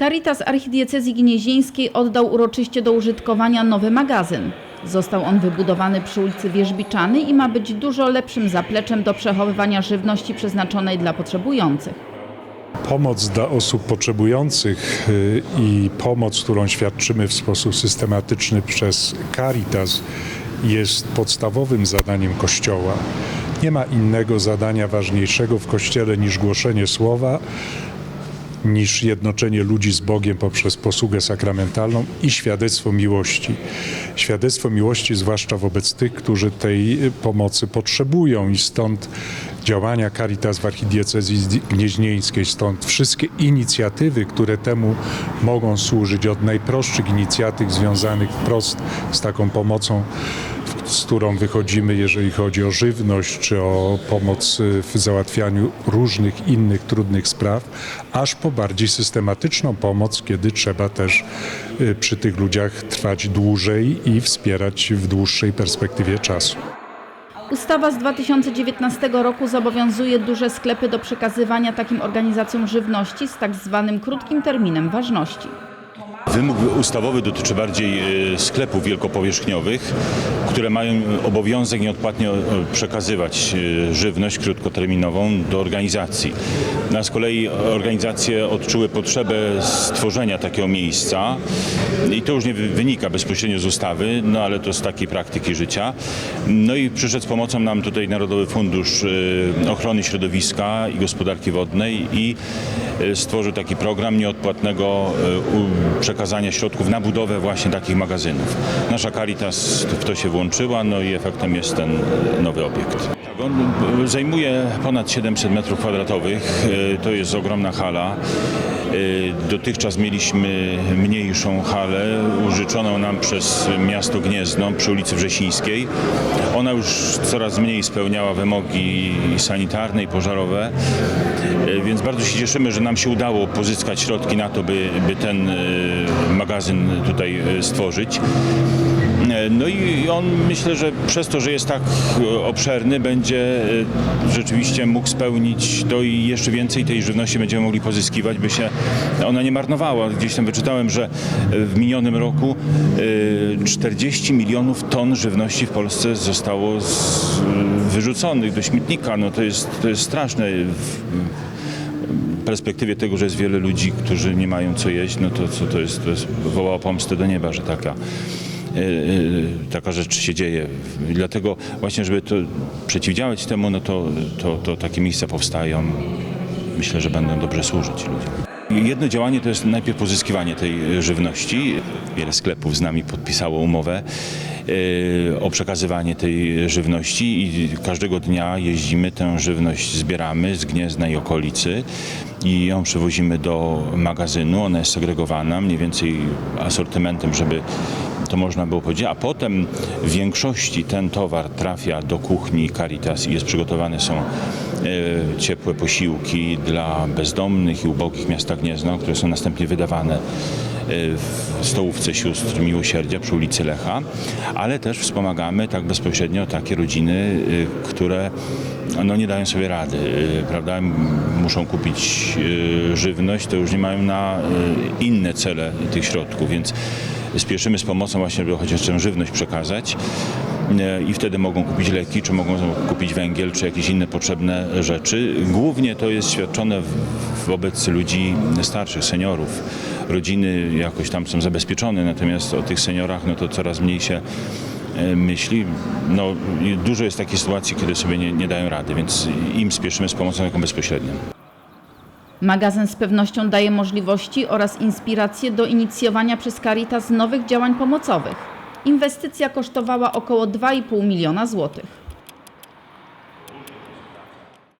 Caritas Archidiecezji Gnieźnieńskiej oddał uroczyście do użytkowania nowy magazyn. Został on wybudowany przy ulicy Wierzbiczany i ma być dużo lepszym zapleczem do przechowywania żywności przeznaczonej dla potrzebujących. Pomoc dla osób potrzebujących y, i pomoc, którą świadczymy w sposób systematyczny przez Caritas, jest podstawowym zadaniem Kościoła. Nie ma innego zadania ważniejszego w Kościele niż głoszenie słowa, niż jednoczenie ludzi z Bogiem poprzez posługę sakramentalną i świadectwo miłości. Świadectwo miłości zwłaszcza wobec tych, którzy tej y, pomocy potrzebują i stąd działania Caritas w archidiecezji gnieźnieńskiej, stąd wszystkie inicjatywy, które temu mogą służyć, od najprostszych inicjatyw związanych wprost z taką pomocą, z którą wychodzimy, jeżeli chodzi o żywność, czy o pomoc y, w załatwianiu różnych innych trudnych spraw, aż po bardziej systematyczną pomoc, kiedy trzeba też y, przy tych ludziach trwać dłużej i wspierać w dłuższej perspektywie czasu. Ustawa z 2019 roku zobowiązuje duże sklepy do przekazywania takim organizacjom żywności z tak zwanym krótkim terminem ważności. Wymóg ustawowy dotyczy bardziej e, sklepów wielkopowierzchniowych, które mają obowiązek nieodpłatnie e, przekazywać e, żywność krótkoterminową do organizacji. A z kolei organizacje odczuły potrzebę stworzenia takiego miejsca i to już nie wy- wynika bezpośrednio z ustawy, no ale to z takiej praktyki życia. No i przyszedł z pomocą nam tutaj Narodowy Fundusz Ochrony Środowiska i Gospodarki Wodnej i stworzył taki program nieodpłatnego u- przekazania środków na budowę właśnie takich magazynów. Nasza Caritas w to się włączyła, no i efektem jest ten nowy obiekt. On e, zajmuje ponad 700 metrów kwadratowych, e, to jest ogromna hala. E, Dotychczas mieliśmy mniejszą halę, użyczoną nam przez miasto Gniezno przy ulicy Wrzesińskiej. Ona już coraz mniej spełniała wymogi sanitarne i pożarowe, więc bardzo się cieszymy, że nam się udało pozyskać środki na to, by, by ten magazyn tutaj stworzyć. No i on myślę, że przez to, że jest tak e, obszerny, będzie e, rzeczywiście mógł spełnić to i jeszcze więcej tej żywności będziemy mogli pozyskiwać, by się ona nie marnowała. Gdzieś tam wyczytałem, że e, w minionym roku e, 40 milionów ton żywności w Polsce zostało wyrzuconych do śmietnika. No to jest, to jest straszne. Perspektywie tego, że jest wiele ludzi, którzy nie mają co jeść, no to, co to jest, to jest woła pomstę do nieba, że taka, taka rzecz się dzieje. Dlatego właśnie, żeby to przeciwdziałać temu, no to, to, to takie miejsca powstają. Myślę, że będą dobrze służyć ludziom. Jedno działanie to jest najpierw pozyskiwanie tej żywności. Wiele sklepów z nami podpisało umowę e, o przekazywanie tej żywności i każdego dnia jeździmy, tę żywność zbieramy z Gniezna i okolicy i ją przywozimy do magazynu. Ona jest segregowana mniej więcej asortymentem, żeby to można było powiedzieć, a potem w większości ten towar trafia do kuchni Caritas i jest przygotowane są e, ciepłe posiłki dla bezdomnych i ubogich miasta Gniezno, które są następnie wydawane e, w stołówce sióstr Miłosierdzia przy ulicy Lecha, ale też wspomagamy tak bezpośrednio takie rodziny, e, które no, nie dają sobie rady, prawda? Muszą kupić żywność, to już nie mają na inne cele tych środków, więc spieszymy z pomocą właśnie, żeby chociaż żywność przekazać e, i wtedy mogą kupić leki, czy mogą kupić węgiel, czy jakieś inne potrzebne rzeczy. Głównie to jest świadczone wobec ludzi starszych, seniorów. Rodziny jakoś tam są zabezpieczone, natomiast o tych seniorach no to coraz mniej się e, myśli. No, dużo jest takich sytuacji, kiedy sobie nie, nie dają rady, więc im spieszymy z pomocą taką bezpośrednią. Magazyn z pewnością daje możliwości oraz inspiracje do inicjowania przez Caritas nowych działań pomocowych. Inwestycja kosztowała około 2,5 miliona złotych.